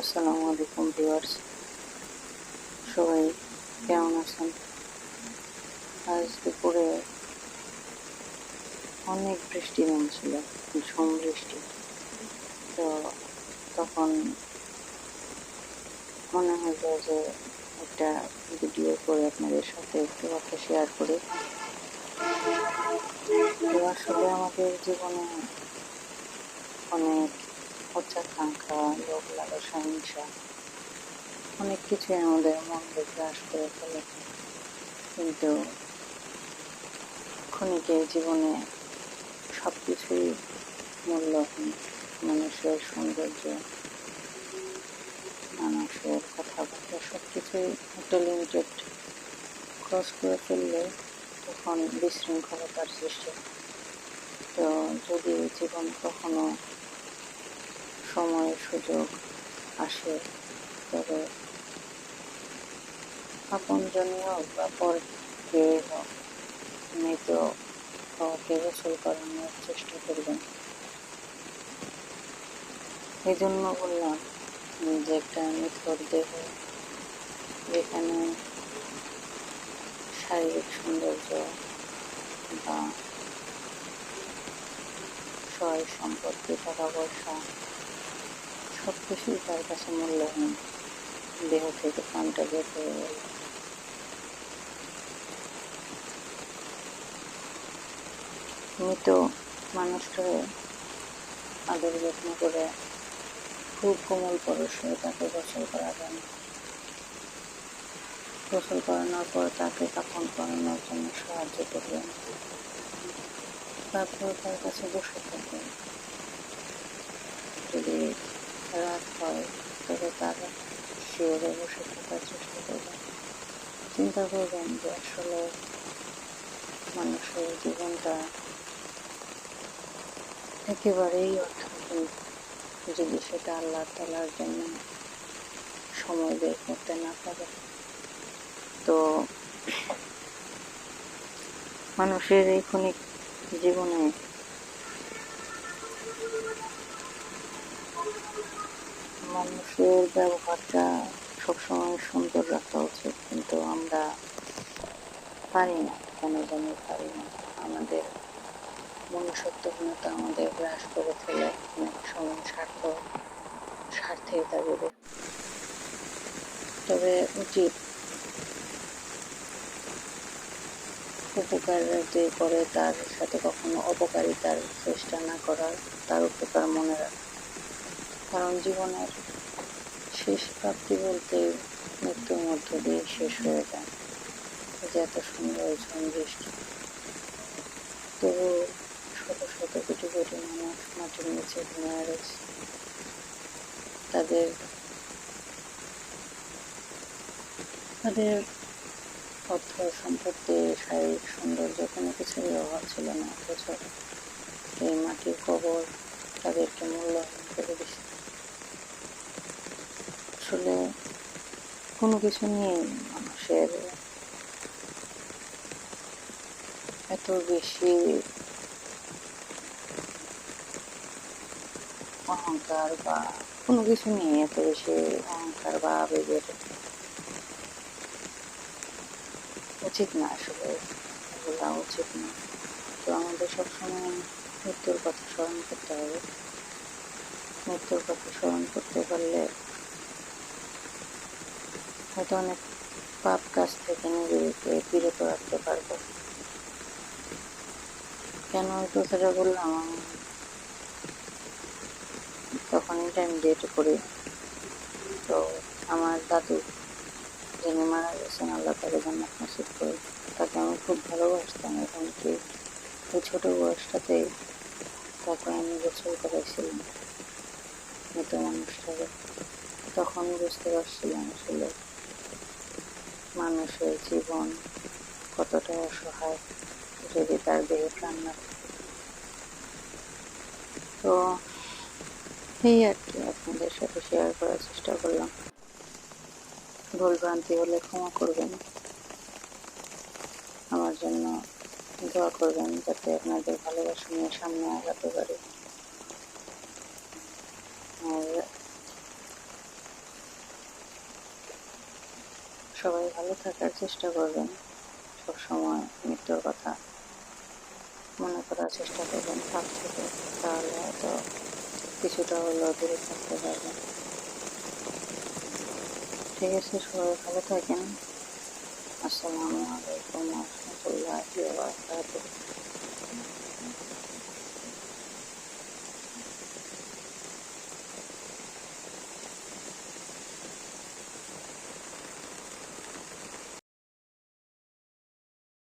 আসসালামু আলাইকুম ভিউয়ার্স। সবাই কেমন আছেন? আজ দুপুরে অনেক বৃষ্টি নামছিল ঝুম বৃষ্টি। তো তখন মনে হলো যে একটা ভিডিও করে আপনাদের সাথে একটু কথা শেয়ার করি। আসলে আমাদের জীবনে অনেক উচ্চাকাঙ্ক্ষা লোক লালসা হিংসা অনেক কিছুই আমাদের মন গ্রাস করে ফেলে কিন্তু ক্ষণিকের জীবনে সব কিছুই মূল্যহীন, মানুষের সৌন্দর্য, মানুষের কথাবার্তা সব কিছুই একটা লিমিটেড ক্রস করে ফেললে তখন বিশৃঙ্খলতার সৃষ্টি। তো যদি জীবন কখনো সময় সুযোগ আসে, তবে আপনজনই হোক বা পর কে হোক মৃত হওয়াকে গোসল করানোর চেষ্টা করবেন। এই জন্য বললাম, যে একটা নিথর দেহ যেখানে শারীরিক সৌন্দর্য বা সয় সম্পত্তি টাকা পয়সা সব কিছুই তার কাছে মূল্যহীন দেহ থেকে প্রাণটা বের হয়ে গেল। মৃত মানুষটাকে আদর যত্ন করে খুব কোমল পরশে তাকে গোসল করাবেন। গোসল করানোর পর তাকে কাপড় করানোর জন্য সাহায্য করবেন। তারপর তার কাছে বসে থাকবেন। যদি রাত হয়, তবে তার শিওরে বসে থাকার চেষ্টা করবেন চিন্তা করবেন যে আসলে মানুষের জীবনটা একেবারেই অর্থহীন। যদি সেটা আল্লাহ তালার জন্য সময় বের করতে না পারে, তো মানুষের এই ক্ষণিক জীবনে মানুষের ব্যবহারটা সবসময় সুন্দর রাখা উচিত, কিন্তু আমরা পারি না, কেন জানি পারি না। আমাদের মনুষ্যত্বহীনতা আমাদের গ্রাস করে ফেলে, অনেক সময় স্বার্থ স্বার্থের দাবিতে তবে উচিত উপকার যে করে তার সাথে কখনো অপকারিতার চেষ্টা না করার, তার উপকার মনে রাখা। কারণ জীবনের শেষ প্রাপ্তি বলতে মৃত্যুর মধ্য দিয়ে শেষ হয়ে যায়। যে এত সুন্দর বৃষ্টি তবু শত শত কোটি কোটি মানুষ মাটির নিচে ঘুমিয়ে রয়েছে তাদের তাদের অর্থ সম্পত্তি, শারীরিক সৌন্দর্য কোনো কিছুরই অভাব ছিল না। অথচ এই মাটির কবর তাদেরকে মূল্যহীন করে দিচ্ছে। আসলে কোনো কিছু নিয়ে মানুষের এত বেশি অহংকার বা কোনো কিছু নিয়ে এত বেশি অহংকার বা আবেগের উচিত না আসলে, বলা উচিত না। তো আমাদের সবসময় মৃত্যুর কথা স্মরণ করতে হবে। মৃত্যুর কথা স্মরণ করতে পারলে হয়তো অনেক পাপ কাজ থেকে নিজেদেরকে বিরত রাখতে পারব। কেন ওই কথাটা বললাম আমি? তখন ইন্টারমিডিয়েট করি তো আমার দাদু যিনি মারা গেছেন, আল্লাহ তাকে জান্নাত নসিব করে তাকে আমি খুব ভালোবাসতাম। এবং কি ওই ছোটো বয়সটাতেই তাকে আমি গোসল করেছিলাম মৃত মানুষটাকে। তখন বুঝতে পারছিলাম আসলে মানুষের জীবন কতটা অসহায়, যদি তার দেহে প্রাণ না। তো এই আর কি আপনাদের সাথে শেয়ার করার চেষ্টা করলাম। ভুল ভ্রান্তি হলে ক্ষমা করবেন। আমার জন্য দোয়া করবেন যাতে আপনাদের ভালোবাসা নিয়ে সামনে আগাতে পারি। আর সবাই ভালো থাকার চেষ্টা করবেন। সবসময় মৃত্যুর কথা মনে করার চেষ্টা করবেন পাপ থেকে, তাহলে হয়তো কিছুটা হলেও দূরে থাকতে পারবেন। ঠিক আছে, সবাই ভালো থাকেন। আসসালামু আলাইকুম রহমতুল্লাহ